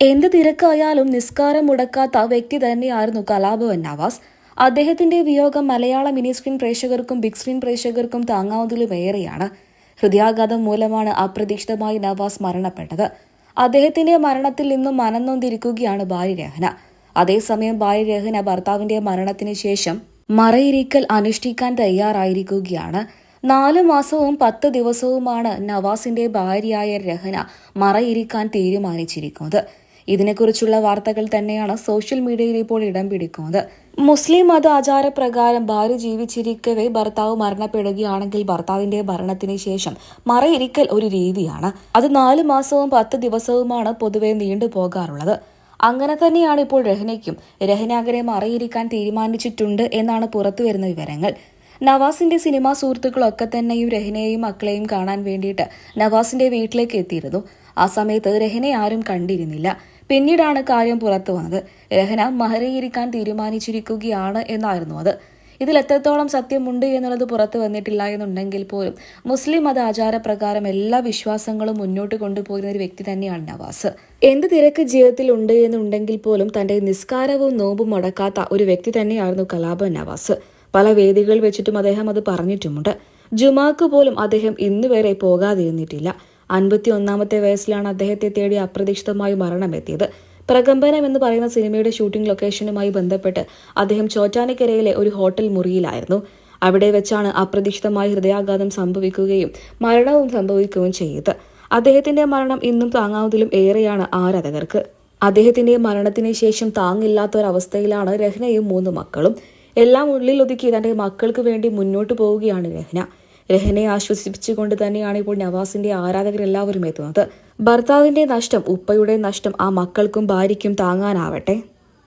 എന്ത് തിരക്കായാലും നിസ്കാരം മുടക്കാത്ത വ്യക്തി തന്നെയായിരുന്നു കലാഭവൻ നവാസ്. അദ്ദേഹത്തിന്റെ വിയോഗം മലയാള മിനി സ്ക്രീൻ പ്രേക്ഷകർക്കും ബിഗ് സ്ക്രീൻ പ്രേക്ഷകർക്കും താങ്ങാവുന്നതിലും ഏറെയാണ് ഹൃദയാഘാതം മൂലമാണ് അപ്രതീക്ഷിതമായി നവാസ് മരണപ്പെട്ടത്. അദ്ദേഹത്തിന്റെ മരണത്തിൽ നിന്നും മനന്നൊന്നിരിക്കുകയാണ് ഭാര്യ രഹന അതേസമയം ഭാര്യ രഹന ഭർത്താവിന്റെ മരണത്തിന് ശേഷം മറയിരിക്കൽ അനുഷ്ഠിക്കാൻ തയ്യാറായിരിക്കുകയാണ്. നാല് മാസവും പത്ത് ദിവസവുമാണ് നവാസിന്റെ ഭാര്യയായ രഹന മറയിരിക്കാൻ തീരുമാനിച്ചിരിക്കുന്നത്. ഇതിനെക്കുറിച്ചുള്ള വാർത്തകൾ തന്നെയാണ് സോഷ്യൽ മീഡിയയിൽ ഇപ്പോൾ ഇടം പിടിക്കുന്നത്. മുസ്ലിം മത ആചാരപ്രകാരം ഭാര്യ ജീവിച്ചിരിക്കവേ ഭർത്താവ് മരണപ്പെടുകയാണെങ്കിൽ ഭർത്താവിന്റെ ഭരണത്തിന് ശേഷം മറയിരിക്കൽ ഒരു രീതിയാണ്. അത് നാല് മാസവും പത്ത് ദിവസവുമാണ് പൊതുവെ നീണ്ടു പോകാറുള്ളത്. അങ്ങനെ തന്നെയാണ് ഇപ്പോൾ രഹനയ്ക്കും. രഹന അങ്ങനെ മറയിരിക്കാൻ തീരുമാനിച്ചിട്ടുണ്ട് എന്നാണ് പുറത്തുവരുന്ന വിവരങ്ങൾ. നവാസിന്റെ സിനിമാ സുഹൃത്തുക്കളൊക്കെ തന്നെയും രഹനയെയും മക്കളെയും കാണാൻ വേണ്ടിയിട്ട് നവാസിന്റെ വീട്ടിലേക്ക് എത്തിയിരുന്നു. ആ സമയത്ത് രഹനെ ആരും കണ്ടിരുന്നില്ല. പിന്നീടാണ് കാര്യം പുറത്തു വന്നത്. രഹന മഹരയിരിക്കാൻ തീരുമാനിച്ചിരിക്കുകയാണ് എന്നായിരുന്നു അത്. ഇതിൽ എത്രത്തോളം സത്യമുണ്ട് എന്നുള്ളത് പുറത്തു വന്നിട്ടില്ല എന്നുണ്ടെങ്കിൽ പോലും മുസ്ലിം മത ആചാരപ്രകാരം എല്ലാ വിശ്വാസങ്ങളും മുന്നോട്ട് കൊണ്ടുപോകുന്ന ഒരു വ്യക്തി തന്നെയാണ് നവാസ്. എന്ത് തിരക്ക് ജീവിതത്തിൽ ഉണ്ട് എന്നുണ്ടെങ്കിൽ പോലും തന്റെ നിസ്കാരവും നോമ്പും മുടക്കാത്ത ഒരു വ്യക്തി തന്നെയായിരുന്നു കലാപ നവാസ്. പല വേദികളിൽ വെച്ചിട്ടും അദ്ദേഹം അത് പറഞ്ഞിട്ടുമുണ്ട്. ജുമാക്ക് പോലും അദ്ദേഹം ഇന്നുവരെ പോകാതിരുന്നിട്ടില്ല. അൻപത്തി ഒന്നാമത്തെ വയസ്സിലാണ് അദ്ദേഹത്തെ തേടി അപ്രതീക്ഷിതമായി മരണമെത്തിയത്. പ്രകമ്പനം എന്ന് പറയുന്ന സിനിമയുടെ ഷൂട്ടിംഗ് ലൊക്കേഷനുമായി ബന്ധപ്പെട്ട് അദ്ദേഹം ചോറ്റാനിക്കരയിലെ ഒരു ഹോട്ടൽ മുറിയിലായിരുന്നു. അവിടെ വെച്ചാണ് അപ്രതീക്ഷിതമായി ഹൃദയാഘാതം സംഭവിക്കുകയും മരണവും സംഭവിക്കുകയും ചെയ്തത്. അദ്ദേഹത്തിന്റെ മരണം ഇന്നും താങ്ങാവുന്നതിലും ഏറെയാണ് ആരാധകർക്ക് അദ്ദേഹത്തിന്റെ മരണത്തിന് ശേഷം താങ്ങില്ലാത്ത ഒരവസ്ഥയിലാണ് രഹ്നയും മൂന്ന് മക്കളും. എല്ലാം ഉള്ളിൽ ഒതുക്കി തന്റെ മക്കൾക്ക് വേണ്ടി മുന്നോട്ട് പോവുകയാണ് രഹ്ന. രഹനെ ആശ്വസിപ്പിച്ചുകൊണ്ട് തന്നെയാണ് ഇപ്പോൾ നവാസിന്റെ ആരാധകരെല്ലാവരും എത്തുന്നത് ഭർത്താവിന്റെ നഷ്ടം ഉപ്പയുടെ നഷ്ടം ആ മക്കൾക്കും ഭാര്യയ്ക്കും താങ്ങാനാവട്ടെ.